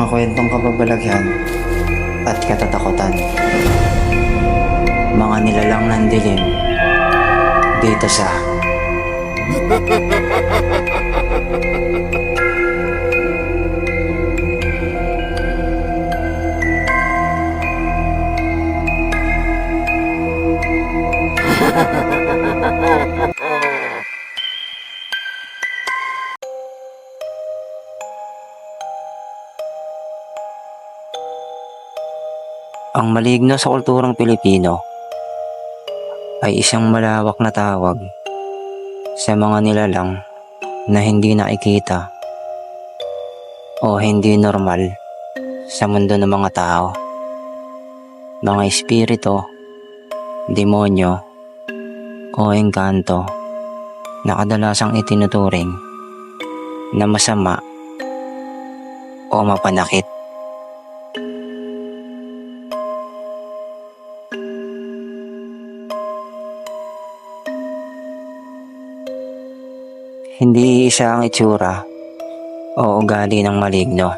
mga kwentong kababalaghan at katatakutan. Mga nilalang ng dilim dito sa Ang maligno sa kulturang Pilipino ay isang malawak na tawag sa mga nilalang na hindi nakikita o hindi normal sa mundo ng mga tao. Mga espiritu, demonyo, o engkanto na kadalasang itinuturing na masama o mapanakit. Hindi isa ang itsura o ugali ng maligno.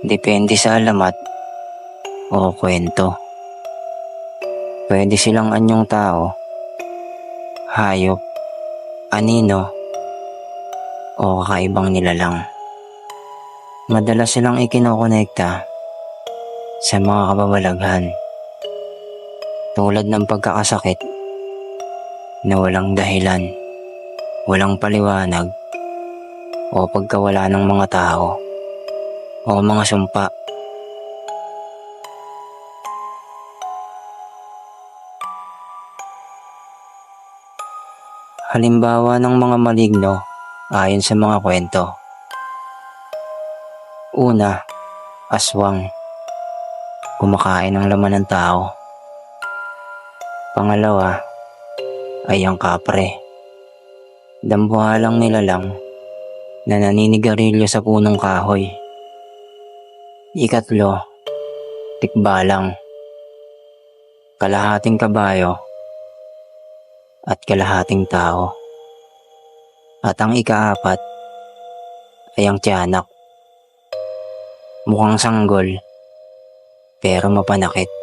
Depende sa alamat o kwento. Pwede silang anyong tao, hayop, anino, o kakaibang nilalang. Madalas silang ikinokonekta sa mga kababalaghan tulad ng pagkakasakit na walang dahilan walang paliwanag o pagkawala ng mga tao o mga sumpa. Halimbawa ng mga maligno ayon sa mga kwento. Una, aswang. Kumakain ng laman ng tao. Pangalawa, ay ang kapre dambuhalang nilalang na naninigarilyo sa punong kahoy. Ikatlo, tikbalang, kalahating kabayo, at kalahating tao. At ang ikaapat ay ang tiyanak. Mukhang sanggol, pero mapanakit.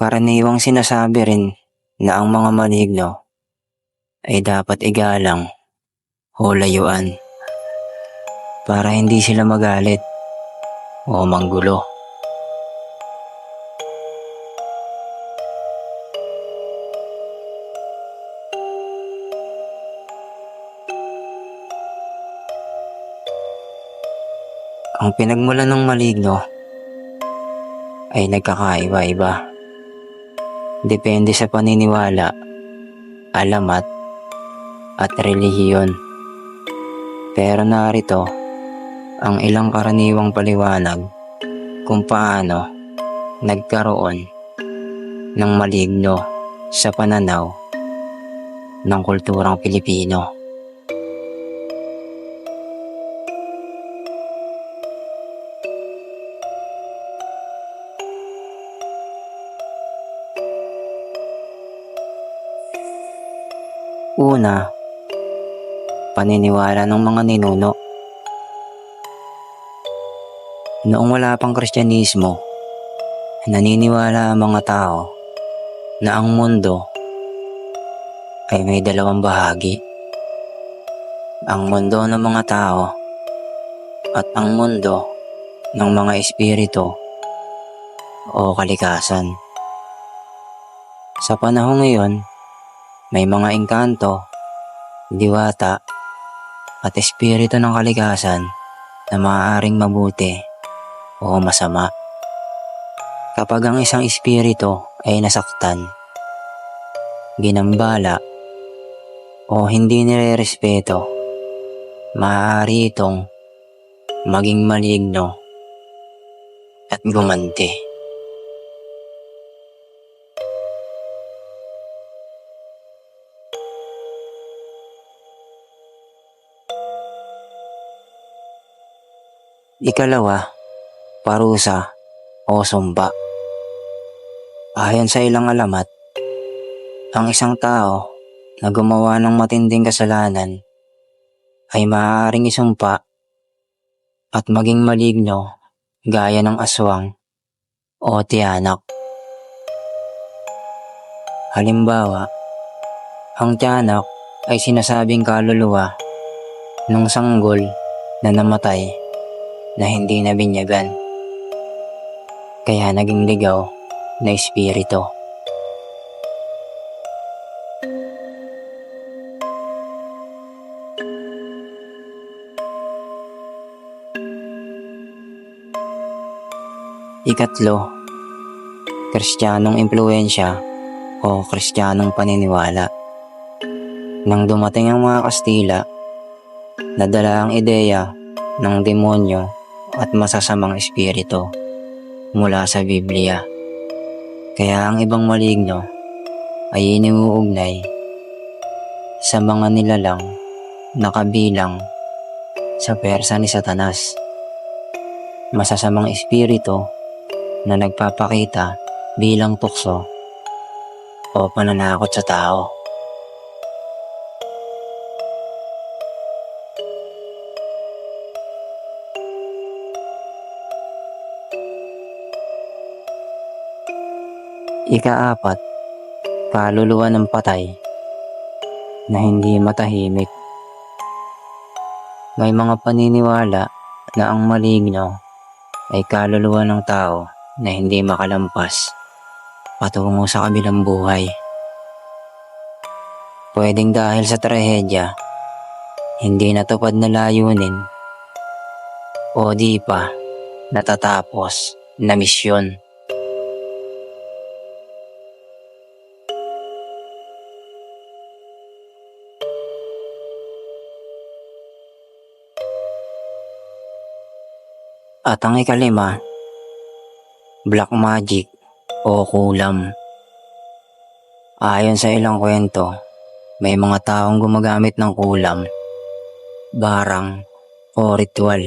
Karaniwang sinasabi rin na ang mga maligno ay dapat igalang o layuan para hindi sila magalit o manggulo. Ang pinagmulan ng maligno ay nagkakaiba-iba. Depende sa paniniwala, alamat, at relihiyon. Pero narito ang ilang karaniwang paliwanag kung paano nagkaroon ng maligno sa pananaw ng kulturang Pilipino. Una, paniniwala ng mga ninuno. Noong wala pang Kristyanismo, naniniwala ang mga tao na ang mundo ay may dalawang bahagi. Ang mundo ng mga tao at ang mundo ng mga espiritu o kalikasan. Sa panahon ngayon, may mga engkanto, diwata, at espiritu ng kalikasan na maaaring mabuti o masama. Kapag ang isang espiritu ay nasaktan, ginambala, o hindi nire-respeto, maaari itong maging maligno at gumanti. Ikalawa, parusa o sumba. Ayon sa ilang alamat, Ang isang tao na gumawa ng matinding kasalanan ay maaaring isumpa at maging maligno gaya ng aswang o tiyanak. Halimbawa, ang tiyanak ay sinasabing kaluluwa ng sanggol na namatay na hindi nabinyagan. Kaya naging ligaw na espiritu. Ikatlo, Kristiyanong impluensya o Kristiyanong paniniwala. Nang dumating ang mga Kastila, nadala ang ideya ng demonyo at masasamang espiritu mula sa Biblia. Kaya ang ibang maligno ay iniuugnay sa mga nilalang na kabilang sa persa ni Satanas. Masasamang espiritu na nagpapakita bilang tukso o pananakot sa tao. Ikaapat, kaluluwa ng patay na hindi matahimik. May mga paniniwala na ang maligno ay kaluluwa ng tao na hindi makalampas patungo sa kabilang buhay. Pwedeng dahil sa trahedya, hindi natupad na layunin o di pa natatapos na misyon. At ang ikalima, black magic o kulam. Ayon sa ilang kwento, may mga taong gumagamit ng kulam, barang o ritual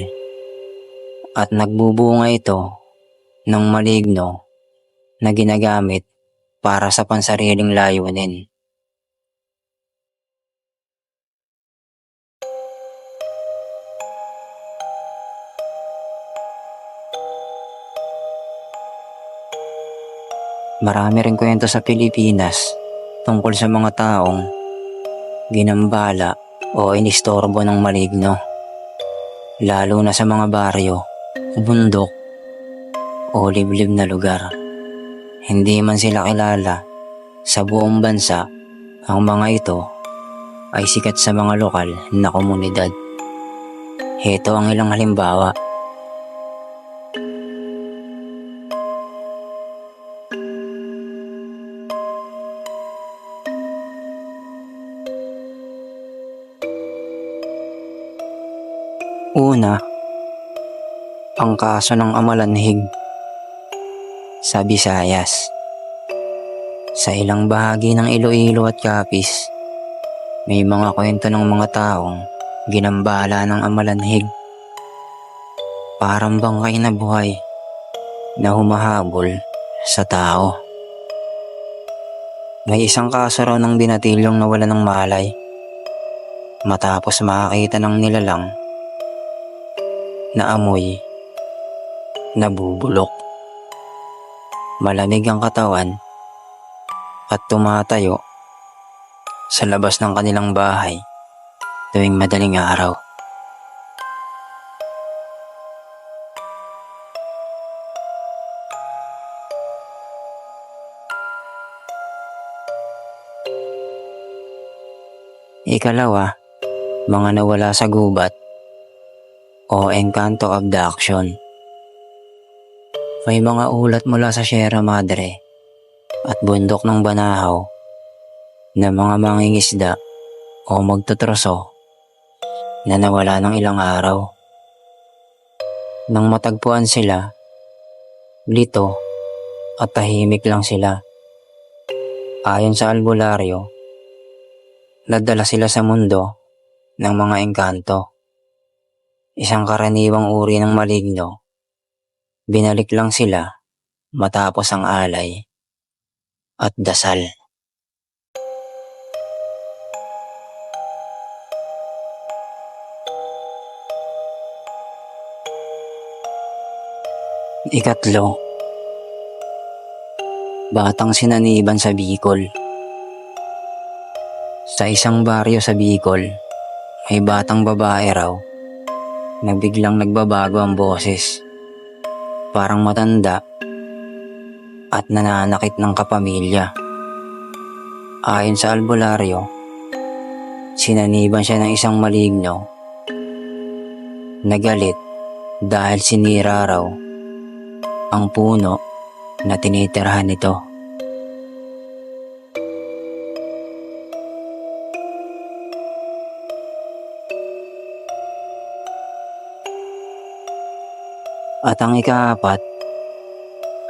at nagbubunga ito ng maligno na ginagamit para sa pansariling layunin. Marami rin kwento sa Pilipinas tungkol sa mga taong ginambala o inistorbo ng maligno. Lalo na sa mga baryo, bundok o liblib na lugar. Hindi man sila kilala sa buong bansa, ang mga ito ay sikat sa mga lokal na komunidad. Heto ang ilang halimbawa. Una, ang kaso ng amalanhig sa Visayas. Sa ilang bahagi ng Iloilo at Capiz, may mga kwento ng mga taong ginambala ng amalanhig. Parang bangkay na buhay na humahabol sa tao. May isang kaso raw ng binatilyong nawala ng malay matapos makakita ng nilalang na amoy nabubulok. Malamig ang katawan at tumatayo sa labas ng kanilang bahay tuwing madaling araw. Ikalawa, mga nawala sa gubat o Encanto Abduction. May mga ulat mula sa Sierra Madre at bundok ng Banahaw na mga mangingisda o magtutroso na nawala ng ilang araw. Nang matagpuan sila, lito at tahimik lang sila. Ayon sa albularyo, nadala sila sa mundo ng mga engkanto isang karaniwang uri ng maligno. Binalik lang sila matapos ang alay at dasal. Ikatlo, Batang Sinaniban sa Bicol Sa isang baryo sa Bicol, may batang babae raw na biglang nagbabago ang boses. Parang matanda at nananakit ng kapamilya. Ayon sa albularyo, sinaniban siya ng isang maligno. Nagalit dahil sinira raw ang puno na tinitirhan nito. At ang ikaapat,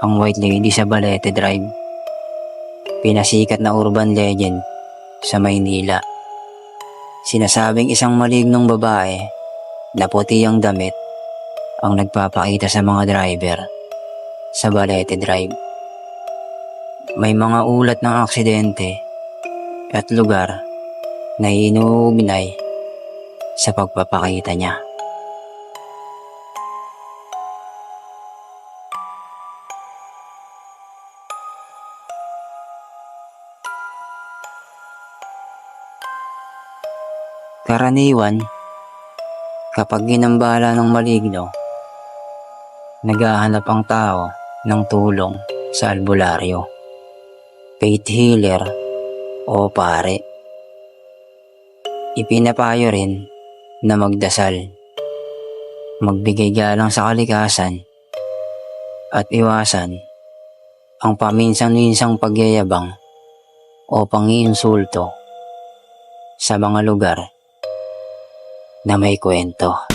ang White Lady sa Balete Drive. Pinasikat na urban legend sa Maynila. Sinasabing isang malignong babae na puti ang damit ang nagpapakita sa mga driver sa Balete Drive. May mga ulat ng aksidente at lugar na inuugnay sa pagpapakita niya. Karaniwan, kapag ginambala ng maligno, naghahanap ang tao ng tulong sa albularyo, faith healer o pare. Ipinapayo rin na magdasal, magbigay galang sa kalikasan, at iwasan ang paminsan-minsang pagyayabang o pangiinsulto sa mga lugar na may kwento.